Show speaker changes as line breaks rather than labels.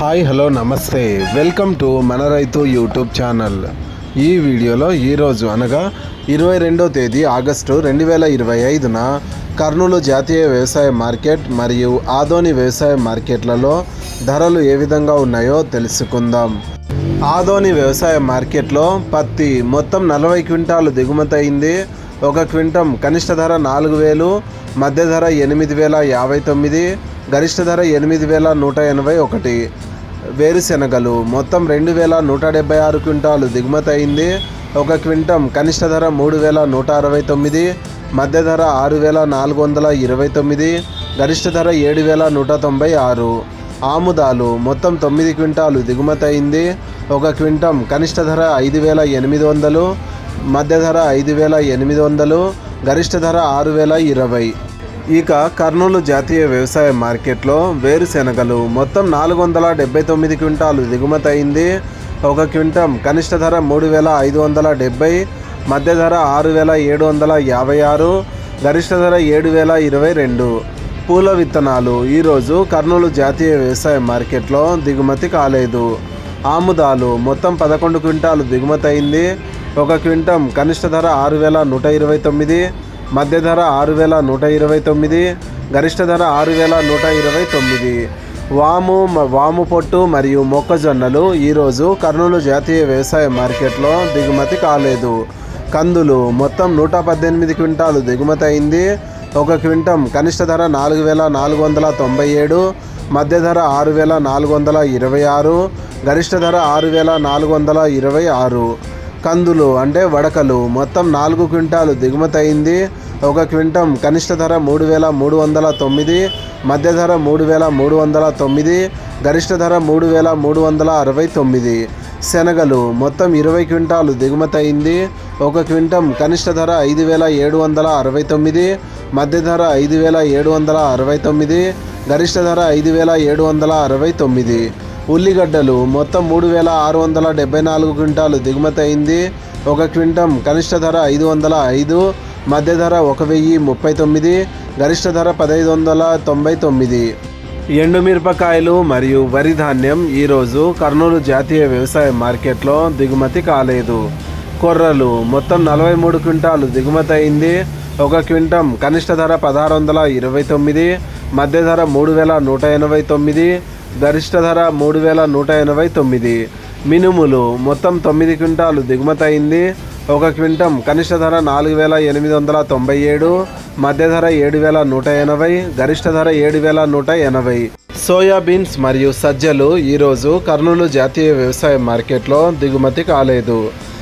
Hi hello నమస్తే. Welcome to మన రైతు యూట్యూబ్ ఛానల్. ఈ వీడియోలో ఈరోజు అనగా ఇరవై రెండో తేదీ ఆగస్టు రెండు వేల ఇరవై ఐదున కర్నూలు జాతీయ వ్యవసాయ మార్కెట్ మరియు ఆదోని వ్యవసాయ మార్కెట్లలో ధరలు ఏ విధంగా ఉన్నాయో తెలుసుకుందాం. ఆదోని వ్యవసాయ మార్కెట్లో పత్తి మొత్తం నలభై క్వింటాలు దిగుమతి అయింది. ఒక క్వింటం కనిష్ట ధర నాలుగు వేలు మధ్య ధర ఎనిమిది వేల యాభై తొమ్మిది గరిష్ట ధర ఎనిమిది వేల నూట ఎనభై ఒకటి. వేరుశెనగలు. మొత్తం రెండు వేల నూట డెబ్బై ఆరు క్వింటాలు దిగుమతి అయింది. ఒక క్వింటం కనిష్ట ధర మూడు వేల నూట అరవై తొమ్మిది మధ్య ధర ఆరు వేల నాలుగు వందల ఇరవై తొమ్మిది గరిష్ట ధర ఏడు వేల నూట తొంభై ఆరు. ఆముదాలు మొత్తం తొమ్మిది క్వింటాలు దిగుమతి అయింది. ఒక క్వింటం కనిష్ట ధర ఐదు వేల ఎనిమిది వందలు మధ్య ధర ఐదు వేల ఎనిమిది వందలు గరిష్ట ధర ఆరు వేల ఇరవై. ఇక కర్నూలు జాతీయ వ్యవసాయ మార్కెట్లో వేరుశెనగలు మొత్తం నాలుగు వందల డెబ్బై తొమ్మిది క్వింటాలు దిగుమతి అయింది. ఒక క్వింటం కనిష్ట ధర మూడు వేల ఐదు వందల డెబ్బై మధ్య ధర ఆరు వేల ఏడు వందల యాభై ఆరు గరిష్ట ధర ఏడు వేల ఇరవై రెండు. పూల విత్తనాలు ఈరోజు కర్నూలు జాతీయ వ్యవసాయ మార్కెట్లో దిగుమతి కాలేదు. ఆముదాలు మొత్తం పదకొండు క్వింటాలు దిగుమతి అయింది. ఒక క్వింటం కనిష్ట ధర ఆరు వేల నూట ఇరవై తొమ్మిది మధ్య ధర ఆరు వేల నూట ఇరవై తొమ్మిది గరిష్ట ధర ఆరు వేల నూట ఇరవై తొమ్మిది. వాము మ- వాము పొట్టు మరియు మొక్కజొన్నలు ఈరోజు కర్నూలు జాతీయ వ్యవసాయ మార్కెట్లో దిగుమతి కాలేదు. కందులు మొత్తం నూట పద్దెనిమిది క్వింటాలు దిగుమతి అయింది. ఒక క్వింటం కనిష్ట ధర నాలుగు వేల నాలుగు వందల తొంభై ఏడు మధ్య ధర ఆరు వేల నాలుగు వందల ఇరవై ఆరు గరిష్ట ధర ఆరు వేల నాలుగు వందల ఇరవై ఆరు. కందులు అంటే వడకలు. మొత్తం నాలుగు క్వింటాలు దిగుమతి అయింది ఒక క్వింటం కనిష్ట ధర మూడు వేల మూడు వందల తొమ్మిది మధ్య ధర మూడు వేల మూడు వందల తొమ్మిది గరిష్ట ధర మూడు వేల మూడు వందల అరవై తొమ్మిది. శనగలు మొత్తం ఇరవై క్వింటాలు దిగుమతి అయింది ఒక క్వింటం కనిష్ట ధర ఐదు వేల ఏడు వందల అరవై తొమ్మిది మధ్య ధర ఐదు వేల ఏడు వందల అరవై తొమ్మిది గరిష్ట ధర ఐదు వేల ఏడు వందల అరవై తొమ్మిది. ఉల్లిగడ్డలు మొత్తం మూడు వేల ఆరు వందల డెబ్బై నాలుగు క్వింటాలు దిగుమతి అయింది. ఒక క్వింటం కనిష్ట ధర ఐదు వందల ఐదు మధ్య ధర ఒక వెయ్యి ముప్పై తొమ్మిది గరిష్ట ధర పదహైదు వందల తొంభై తొమ్మిది. ఎండుమిరపకాయలు మరియు వరి ధాన్యం ఈరోజు కర్నూలు జాతీయ వ్యవసాయ మార్కెట్లో దిగుమతి కాలేదు. కొర్రలు మొత్తం నలభై మూడు క్వింటాలు దిగుమతి అయింది. ఒక క్వింటం కనిష్ట ధర పదహారు వందల ఇరవై తొమ్మిది మధ్య ధర మూడు వేల నూట ఎనభై తొమ్మిది గరిష్ట ధర మూడు వేల నూట ఎనభై తొమ్మిది. మినుములు మొత్తం తొమ్మిది క్వింటాలు దిగుమతి అయింది ఒక క్వింటం కనిష్ట ధర నాలుగు వేల ఎనిమిది వందల తొంభై ఏడు. మధ్య ధర ఏడు వేల నూట ఎనభై. గరిష్ట ధర ఏడు వేల నూట ఎనభై. సోయాబీన్స్ మరియు సజ్జలు ఈరోజు కర్నూలు జాతీయ వ్యవసాయ మార్కెట్లో దిగుమతి కాలేదు.